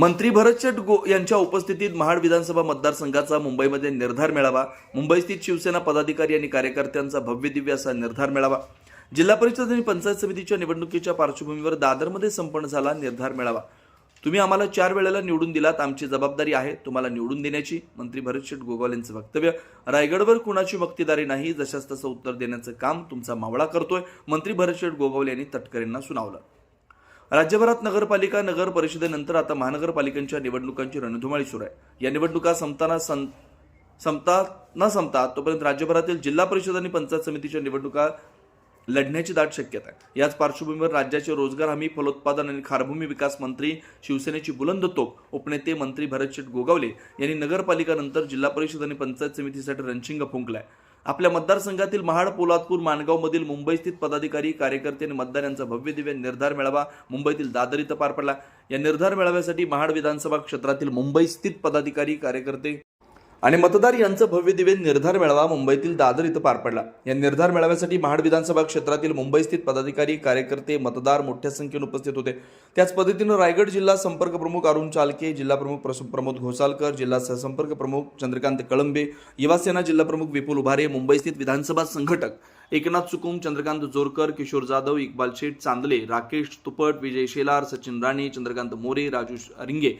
मंत्री भरत शेट गो यांच्या उपस्थितीत महाड विधानसभा मतदारसंघाचा मुंबईमध्ये निर्धार मेळावा मुंबईस्थित शिवसेना पदाधिकारी आणि कार्यकर्त्यांचा भव्य दिव्य असा निर्धार मेळावा. जिल्हा परिषद आणि पंचायत समितीच्या निवडणुकीच्या पार्श्वभूमीवर दादरमध्ये संपन्न झाला निर्धार मेळावा. तुम्ही आम्हाला चार वेळेला निवडून दिलात आमची जबाबदारी आहे तुम्हाला निवडून देण्याची मंत्री भरत शेठ गोगावल यांचं वक्तव्य. रायगडवर कुणाची मक्तेदारी नाही जशास तसं उत्तर देण्याचं काम तुमचा मावळा करतोय मंत्री भरत शेठ गोगावल यांनी तटकरेंना सुनावलं. राज्यभरात नगरपालिका नगर परिषदेनंतर आता महानगरपालिकांच्या निवडणुकांची रणधुमाळी सुरू आहे. या निवडणुका संपताना सं संपता न संपता तोपर्यंत राज्यभरातील जिल्हा परिषद आणि पंचायत समितीच्या निवडणुका लढण्याची दाट शक्यता आहे. याच पार्श्वभूमीवर राज्याचे रोजगार हमी फलोत्पादन आणि खारभूमी विकास मंत्री शिवसेनेची बुलंद तोप उपनेते मंत्री भरतशेठ गोगावले यांनी नगरपालिकानंतर जिल्हा परिषद आणि पंचायत समितीसाठी रणशिंग फुंकलाय. आपल्या मतदारसंघातील महाड पोलादपूर माणगावमधील मुंबईस्थित पदाधिकारी कार्यकर्ते आणि मतदार यांचा भव्य दिव्य निर्धार मेळावा मुंबईतील दादर इथं पार पडला. या निर्धार मेळाव्यासाठी महाड विधानसभा क्षेत्रातील मुंबईस्थित पदाधिकारी कार्यकर्ते आणि मतदार यांचं भव्य दिव्य निर्धार मेळावा मुंबईतील दादर इथं पार पडला. या निर्धार मेळाव्यासाठी महाड विधानसभा क्षेत्रातील मुंबईस्थित पदाधिकारी कार्यकर्ते मतदार मोठ्या संख्येने उपस्थित होते. त्याच पद्धतीनं रायगड जिल्हा संपर्क प्रमुख अरुण चालके जिल्हा प्रमुख प्रमोद घोसालकर जिल्हा सहसंपर्क प्रमुख चंद्रकांत कळंबे युवासेना जिल्हा प्रमुख विपुल उभारे मुंबईस्थित विधानसभा संघटक एकनाथ चुकुम चंद्रकांत जोरकर किशोर जाधव इक्बाल शेठ चांदले राकेश तुपट विजय शेलार सचिन राणे चंद्रकांत मोरे राजू रिंगे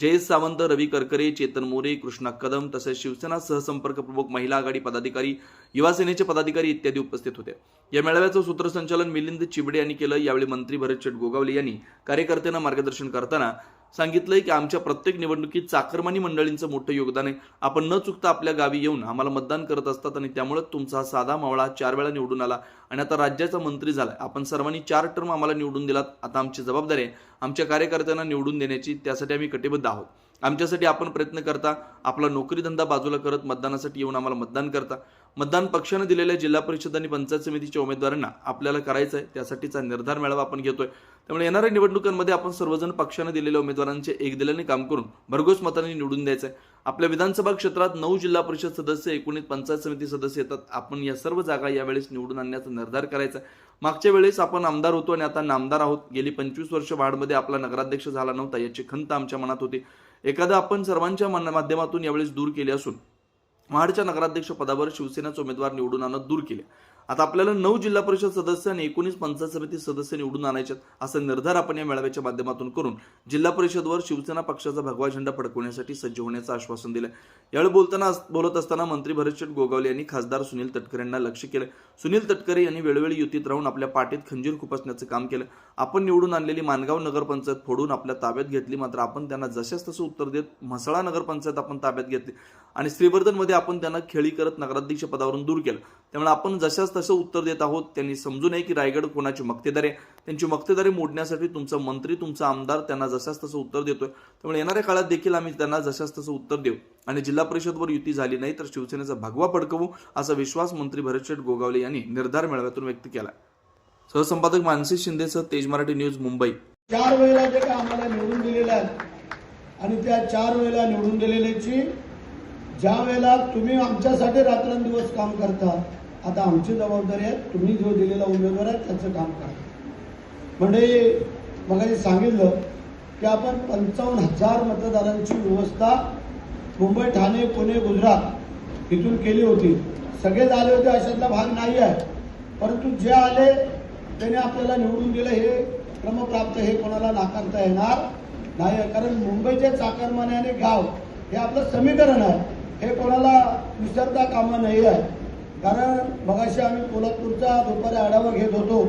जयेश सावंत रवी करकरे चेतन मोरे कृष्णा कदम तसेच शिवसेना सहसंपर्क प्रमुख महिला आघाडी पदाधिकारी युवा सेनेचे पदाधिकारी इत्यादी उपस्थित होते. या मेळाव्याचं सूत्रसंचालन मिलिंद चिबडे यांनी केलं. यावेळी मंत्री भरत शेट गोगावले यांनी कार्यकर्त्यांना मार्गदर्शन करताना सांगितलंय की आमच्या प्रत्येक निवडणुकीत चाकरमानी मंडळींचं मोठं योगदान आहे. आपण न चुकता आपल्या गावी येऊन आम्हाला मतदान करत असतात आणि त्यामुळे तुमचा हा साधा मावळा चार वेळा निवडून आला आणि आता राज्याचा मंत्री झालाय. आपण सर्वांनी चार टर्म आम्हाला निवडून दिलात. आता आमची जबाबदारी आहे आमच्या कार्यकर्त्यांना निवडून देण्याची. त्यासाठी आम्ही कटिबद्ध आहोत. आमच्यासाठी आपण प्रयत्न करता आपला नोकरीधंदा बाजूला करत मतदानासाठी येऊन आम्हाला मतदान करता. मतदान पक्षानं दिलेल्या जिल्हा परिषद आणि पंचायत समितीच्या उमेदवारांना आपल्याला करायचं आहे त्यासाठीचा निर्धार मेळावा आपण घेतोय. त्यामुळे येणाऱ्या निवडणुकांमध्ये आपण सर्वजण पक्षानं दिलेल्या उमेदवारांचे एक दिल्याने काम करून भरघोस मतांनी निवडून द्यायचं आहे आपल्या विधानसभा क्षेत्रात नऊ जिल्हा परिषद सदस्य एकोणीस पंचायत समिती सदस्य येतात. आपण या सर्व जागा यावेळेस निवडून आणण्याचा निर्धार करायचा आहे मागच्या वेळेस आपण आमदार होतो आणि आता नामदार आहोत. गेली पंचवीस वर्ष वाढमध्ये आपला नगराध्यक्ष झाला नव्हता याची खंत आमच्या मनात होती. एखादा आपण सर्वांच्या माध्यमातून यावेळेस दूर केले असून महाडच्या नगराध्यक्ष पदावर शिवसेनेचे उमेदवार निवडून आणत दूर केले. आता आपल्याला नऊ जिल्हा परिषद सदस्य आणि एकोणीस पंचायत समिती सदस्य निवडून आणायचे असा निर्धार आपण या मेळाव्याच्या माध्यमातून करून जिल्हा परिषदवर शिवसेना पक्षाचा भगवा झेंडा फडकवण्यासाठी सज्ज होण्याचं आश्वासन दिलं. यावेळी बोलताना बोलत असताना मंत्री भरतशेठ गोगावले यांनी खासदार सुनील तटकरे यांना लक्ष केलं. सुनील तटकरे यांनी वेळोवेळी युतीत राहून आपल्या पाठीत खंजीर खुपसण्याचं काम केलं. आपण निवडून आणलेली मानगाव नगरपंचायत फोडून आपल्या ताब्यात घेतली मात्र आपण त्यांना जशाच तसं उत्तर देत म्हसळा नगरपंचायत आपण ताब्यात घेतली. आणि श्रीवर्धनमध्ये आपण त्यांना खेळी करत नगराध्यक्ष पदावरून दूर केलं. त्यामुळे आपण जशाच तसं उत्तर देत आहोत. त्यांनी समजू नये की रायगड कोणाची मक्तेदारी आहे. त्यांची मक्तेदारी मोडण्यासाठी तुमचा मंत्री तुमचा आमदार त्यांना जशाच तसं उत्तर देतोय. त्यामुळे येणाऱ्या काळात देखील आम्ही त्यांना जशाच तसं उत्तर देऊ. आणि जिल्हा परिषदवर युती झाली नाही तर शिवसेनेचा भगवा पडकवू असा विश्वास मंत्री भरतशेठ गोगावले यांनी निर्धार मेळाव्यातून व्यक्त केला सहसंपादक मानसी शिंदेसह तेज मराठी न्यूज मुंबई. चार वेळेला जे काय आम्हाला निवडून दिलेलं आहे आणि त्या चार वेळेला निवडून दिलेल्याची ज्या वेळेला तुम्ही आमच्यासाठी रात्रंदिवस काम करता आता आमची जबाबदारी आहे तुम्ही जो दिलेला उमेदवार आहे त्याचं काम करा. म्हणजे मग सांगितलं की आपण पंचावन्न हजार मतदारांची व्यवस्था मुंबई ठाणे पुणे गुजरात इथून केली होती. सगळेच आले होते अशातला भाग नाही आहे. परंतु जे आले त्याने आपल्याला निवडून दिलं हे क्रमप्राप्त हे कोणाला नाकारता येणार नाही आहे. कारण मुंबईचे चाकरमाने आणि गाव हे आपलं समीकरण आहे. हे कोणाला विसरता कामा नाही आहे. कारण मगाशी आम्ही पोलादपूरचा दुपारी आढावा घेत होतो.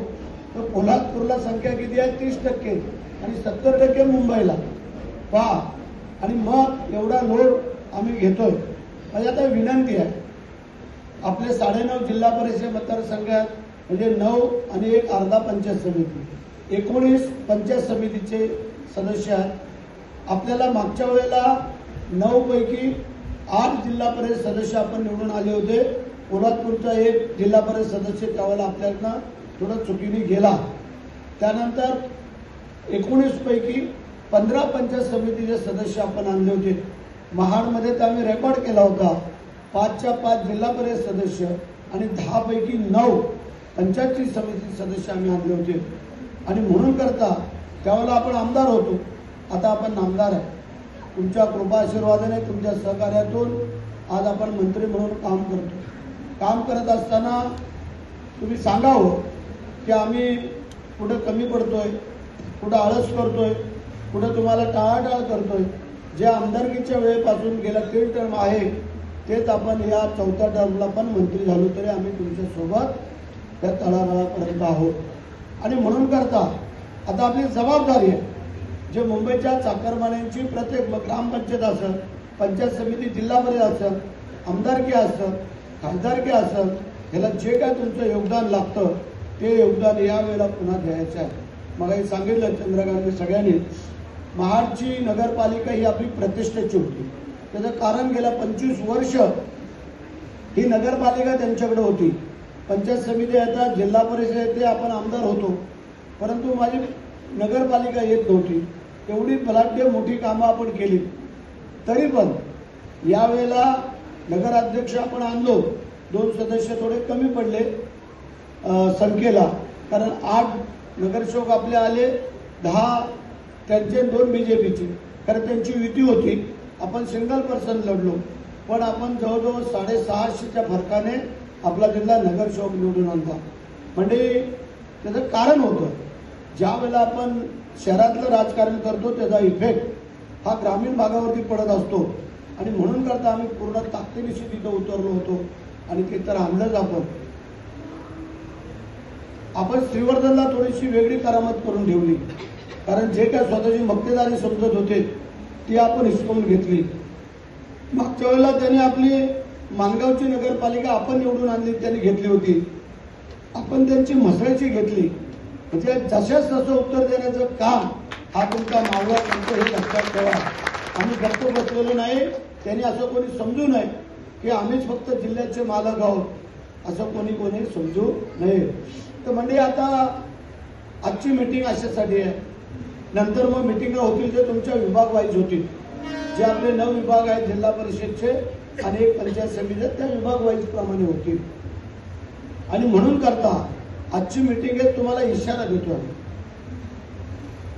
तर पोलादपूरला संख्या किती आहे? तीस टक्के. आणि सत्तर टक्के मुंबईला. पहा. आणि मग एवढा लोड आम्ही घेतोय. म्हणजे आता विनंती आहे. आपले साडेनऊ जिल्हा परिषद मतदारसंघात म्हणजे नऊ आणि एक अर्धा पंचायत समिती. एकोणीस पंचायत समितीचे सदस्य आहेत. आपल्याला मागच्या वेळेला नऊ पैकी आठ जिल्हा परिषद सदस्य आपण निवडून आले होते. पोलादपूरचा एक जिल्हा परिषद सदस्य त्यावेळेला आपल्याला थोडं चुकीने गेला. त्यानंतर एकोणीस पैकी पंधरा पंचायत समितीचे सदस्य आपण आणले होते. महाडमध्ये तर आम्ही रेकॉर्ड केला होता. पाचच्या पाच जिल्हा परिषद सदस्य आणि दहा पैकी नऊ पंचायती समिती सदस्य आम्ही आणले होते. आणि म्हणून करता त्यावेळेला आपण आमदार होतो. आता आपण आमदार आहे. तुमच्या कृपा आशीर्वादाने तुमच्या सहकार्यातून आज आपण मंत्री म्हणून काम करतो. काम करत असताना तुम्ही सांगावं की आम्ही कुठं कमी पडतोय कुठं आळस करतोय कुठं तुम्हाला टाळाटाळ करतोय. जे आमदारकीच्या वेळेपासून गेल्या तीन टर्म आहे तेच आपण या चौथ्या टर्मला पण मंत्री झालो तरी आम्ही तुमच्यासोबत त्या तळागाळापर्यंत आहोत. आणि म्हणून करता आता आपली जबाबदारी आहे. जे मुंबईच्या चाकरमान्यांची प्रत्येक ग्रामपंचायत असं पंचायत समिती जिल्हा परिषद आमदारकी असं खासदारकी असत ह्याला जे काय तुमचं योगदान लागतं ते योगदान यावेळेला पुन्हा द्यायचं आहे. मग हे सांगितलं चंद्रकांत सगळ्यांनी महाडची नगरपालिका ही आपली प्रतिष्ठेची होती. त्याचं कारण गेल्या पंचवीस वर्ष ही नगरपालिका त्यांच्याकडे होती. पंचायत समिती येतात जिल्हा परिषद येते आपण आमदार होतो. परंतु माझी नगरपालिका येत नव्हती. एवढी बलाढ्य मोठी कामं आपण केली. तरी पण यावेळेला नगराध्यक्ष आपण आणलो दोन सदस्य थोडे कमी पडले संख्येला. कारण आठ नगरसेवक आपले आले दहा त्यांचे दोन बी जे पीचे कारण त्यांची युती होती. आपण सिंगल पर्सन लढलो. पण आपण जवळजवळ साडेसहाशेच्या फरकाने आपला जिल्हा नगरसेवक निवडून आणला. म्हणजे त्याचं कारण होतं. ज्या वेळेला आपण शहरातलं राजकारण करतो त्याचा इफेक्ट हा ग्रामीण भागावरती पडत असतो. आणि म्हणून करता आम्ही पूर्ण ताकदीनिशी तिथं उतरलो होतो. आणि ते तर आणलंच आपण आपण श्रीवर्धनला थोडीशी वेगळी करामत करून ठेवली. कारण जे काय स्वतःची मक्तेदारी समजत होते ती आपण हिसकावून घेतली. मागच्या वेळेला त्यांनी आपली मानगावची नगरपालिका आपण निवडून आणली त्यांनी घेतली होती. आपण त्यांची म्हसळ्याची घेतली. म्हणजे जशाच तसं उत्तर देण्याचं काम हा तुमचा मावळा तुमचं हे लक्षात ठेवा. आम्ही गप्प बसलेलो नाही त्यांनी असं कोणी समजू नये की आम्हीच फक्त जिल्ह्याचे मालक आहोत असं कोणी कोणी समजू नये. तर म्हणजे आता आजची मीटिंग अशासाठी आहे. नंतर मग मिटिंगा होतील ते तुमच्या विभाग वाईज होतील. जे आपले नऊ विभाग आहेत जिल्हा परिषदचे आणि एक पंचायत समिती त्या विभाग वाईज प्रमाणे होतील. आणि म्हणून करता आजची मीटिंग आहे तुम्हाला इशारा देतो आम्ही.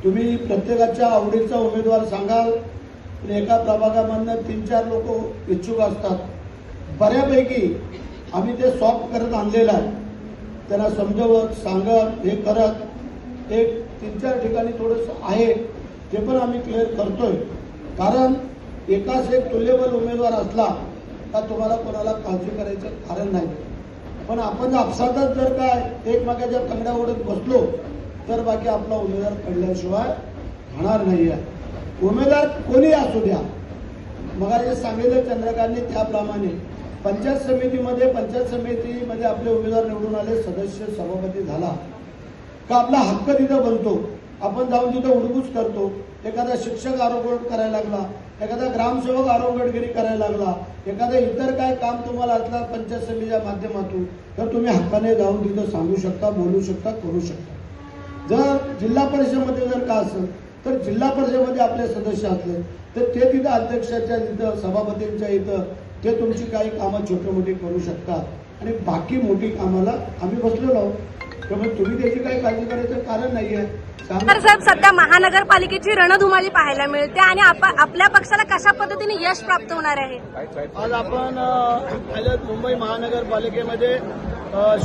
तुम्ही प्रत्येकाच्या आवडीचा उमेदवार सांगाल एका प्रभागामधनं तीन चार लोक इच्छुक असतात. बऱ्यापैकी आम्ही ते सॉफ्ट करत आणलेलं आहे. त्यांना समजवत सांगत हे करत एक तीन चार ठिकाणी थोडंसं आहे ते पण आम्ही क्लिअर करतोय. कारण एकाच एक तुल्यबल उमेदवार असला का तुम्हाला कोणाला काळजी करायचं कारण नाही. पण आपण आपसातच जर काय एकमेकाच्या कंगड्या ओढत बसलो तर बाकी आपला उमेदवार पडल्याशिवाय होणार नाही आहे उमेदवार कोणी असू द्या. मग सांगितलं चंद्रकांतनी त्याप्रमाणे. पंचायत समितीमध्ये पंचायत समितीमध्ये आपले उमेदवार निवडून आले सदस्य सभापती झाला. का आपला हक्क तिथं बनतो? आपण जाऊन तिथं उडगूस करतो. एखादा शिक्षक आरोग्य करायला लागला एखादा ग्रामसेवक आरोग्यगिरी करायला लागला एखादं इतर काय काम तुम्हाला असलं पंचायत समितीच्या माध्यमातून तर तुम्ही हक्काने जाऊन तिथं सांगू शकता बोलू शकता करू शकता. जर जिल्हा परिषदेमध्ये जर का असेल तर जिल्हा परिषदेमध्ये आपले सदस्य असले तर ते तिथं अध्यक्षाच्या तिथं सभापतींच्या इथं ते तुमची काही कामं छोटी मोठी करू शकतात. आणि बाकी मोठी कामाला आम्ही बसलेलो आहोत. त्यामुळे तुम्ही त्याची काही काळजी करायचं कारण नाही आहे तर साहेब सध्या महानगरपालिकेची रणधुमाळी पाहायला मिळते आणि आप- आपल्या पक्षाला कशा पद्धतीने यश प्राप्त होणार आहे? आज आपण मुंबई महानगरपालिकेमध्ये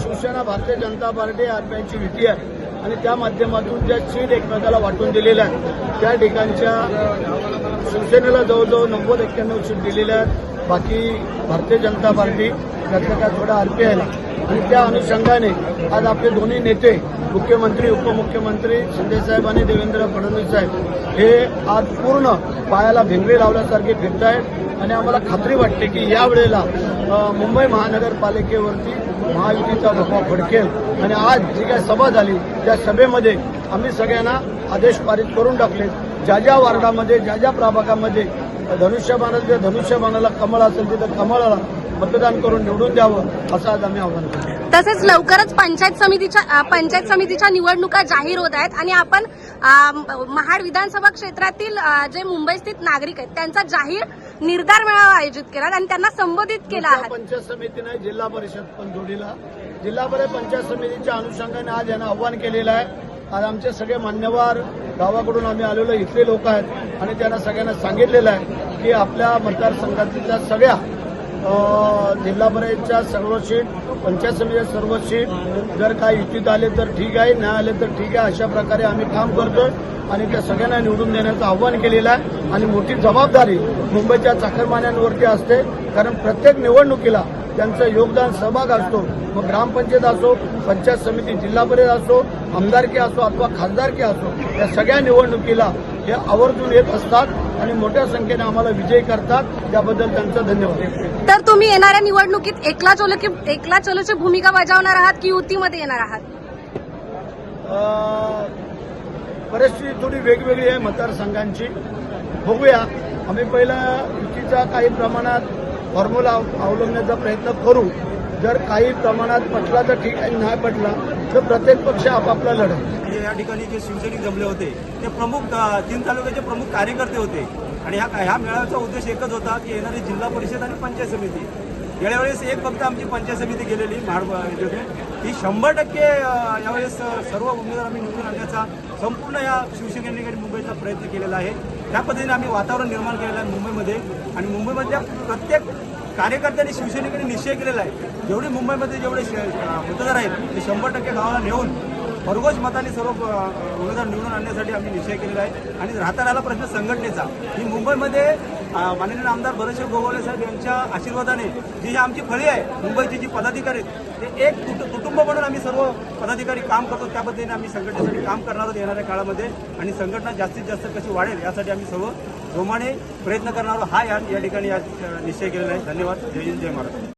शिवसेना भारतीय जनता पार्टी आरपीआयची युती आहे. आणि त्या माध्यमातून ज्या सीट एकमेकाला वाटून दिलेल्या आहेत त्या ठिकाणच्या शिवसेनेला जवळजवळ नव्वद एक्क्याण्णव सीट दिलेल्या आहेत. बाकी भारतीय जनता पार्टी त्यातल्या थोडा थोडा यायला आणि त्या अनुषंगाने आज आपले दोन्ही नेते मुख्यमंत्री उपमुख्यमंत्री शिंदेसाहेब आणि देवेंद्र फडणवीस साहेब हे आज पूर्ण पायाला भेंगवे लावल्यासारखे फिरत आहेत. आणि आम्हाला खात्री वाटते की या वेळेला मुंबई महानगरपालिकेवरती महायुतीचा धोका फडकेल. आणि आज जी काय सभा झाली त्या सभेमध्ये आम्ही सगळ्यांना आदेश पारित करून टाकले. ज्या ज्या वार्डामध्ये ज्या ज्या प्रभागामध्ये धनुष्यबाणाला त्या धनुष्यबाणाला कमळ असेल तिथं कमळाला मतदान करून निवडून द्यावं असं आज आम्ही आवाहन करतो. तसेच लवकरच पंचायत समितीच्या पंचायत समितीच्या निवडणुका जाहीर होत आहेत आणि आपण महाड विधानसभा क्षेत्रातील जे मुंबई स्थित नागरिक आहेत त्यांचा जाहीर निर्धार मेळावा आयोजित केला आणि त्यांना संबोधित केला आहे. पंचायत समितीने जिल्हा परिषद पण जोडीला. जिल्हा परिषद पंचायत समितीच्या अनुषंगाने आज यांना आव्हान केलेलं आहे. आज आमचे सगळे मान्यवर गावाकडून आम्ही आलेलो इथले लोक आहेत. आणि त्यांना सगळ्यांना सांगितलेलं आहे की आपल्या मतदारसंघातल्या सगळ्या जिल्हा परिषदच्या सर्व सीट पंचायत समितीच्या सर्व सीट जर काही युतीत आले तर ठीक आहे नाही आले तर ठीक आहे अशा प्रकारे आम्ही काम करतोय आणि त्या सगळ्यांना निवडून देण्याचं आव्हान केलेलं आहे. आणि मोठी जबाबदारी मुंबईच्या चाकरमान्यांवरती असते. कारण प्रत्येक निवडणुकीला त्यांचं योगदान सहभाग असतो. मग ग्रामपंचायत असो पंचायत समिती जिल्हा परिषद असो आमदारकी असो अथवा खासदारकी असो या सगळ्या निवडणुकीला हे आवर्जून येत असतात. आणि मोठ्या संख्येने आम्हाला विजयी करतात त्याबद्दल त्यांचं धन्यवाद. तर तुम्ही येणाऱ्या निवडणुकीत एकला चलो की एकला चलोची भूमिका बजावणार आहात की युतीमध्ये येणार आहात? परिस्थिती थोडी वेगवेगळी आहे मतदारसंघांची. बघूया. आम्ही पहिला युतीचा काही प्रमाणात फॉर्म्युला अवलंबण्याचा प्रयत्न करू. जर काही प्रमाणात पटला तर ठीक आहे नाही पटला तर प्रत्येक पक्ष आपापला लढत हे या ठिकाणी जे शिवसैनिक जमले होते ते प्रमुख तीन तालुक्याचे प्रमुख कार्यकर्ते होते. आणि ह्या ह्या मेळाव्याचा उद्देश एकच होता की येणारी जिल्हा परिषद आणि पंचायत समिती. गेल्या वेळेस एक फक्त आमची पंचायत समिती गेलेली महाड ही शंभर टक्के यावेळेस सर्व उमेदवार आम्ही निवडून आणण्याचा संपूर्ण या शिवसेनेने मुंबईचा प्रयत्न केलेला आहे. त्या पद्धतीने आम्ही वातावरण निर्माण केलेलं आहे मुंबईमध्ये. आणि मुंबईमधल्या प्रत्येक कार्यकर्त्यांनी शिवसेनेकडे निश्चय केलेला आहे. जेवढे मुंबईमध्ये जेवढे मतदार आहेत ते शंभर टक्के गावाला नेऊन भरघोस मताने सर्व उमेदवार निवडून आणण्यासाठी आम्ही निश्चय केलेला आहे. आणि राहता राहिला प्रश्न संघटनेचा. ही मुंबईमध्ये माननीय आमदार भरतशिव गोगावले साहेब यांच्या आशीर्वादाने जी ही आमची फळी आहे मुंबईची जी पदाधिकारी आहेत ते एक कुटुंब म्हणून आम्ही सर्व पदाधिकारी काम करतो. त्या पद्धतीने आम्ही संघटनेसाठी काम करणार आहोत येणाऱ्या काळामध्ये. आणि संघटना जास्तीत जास्त कशी वाढेल यासाठी आम्ही सर्व जोमाने प्रयत्न करणार आहोत. हा या या ठिकाणी आज निश्चय केलेला आहे. धन्यवाद. जय हिंद जय महाराज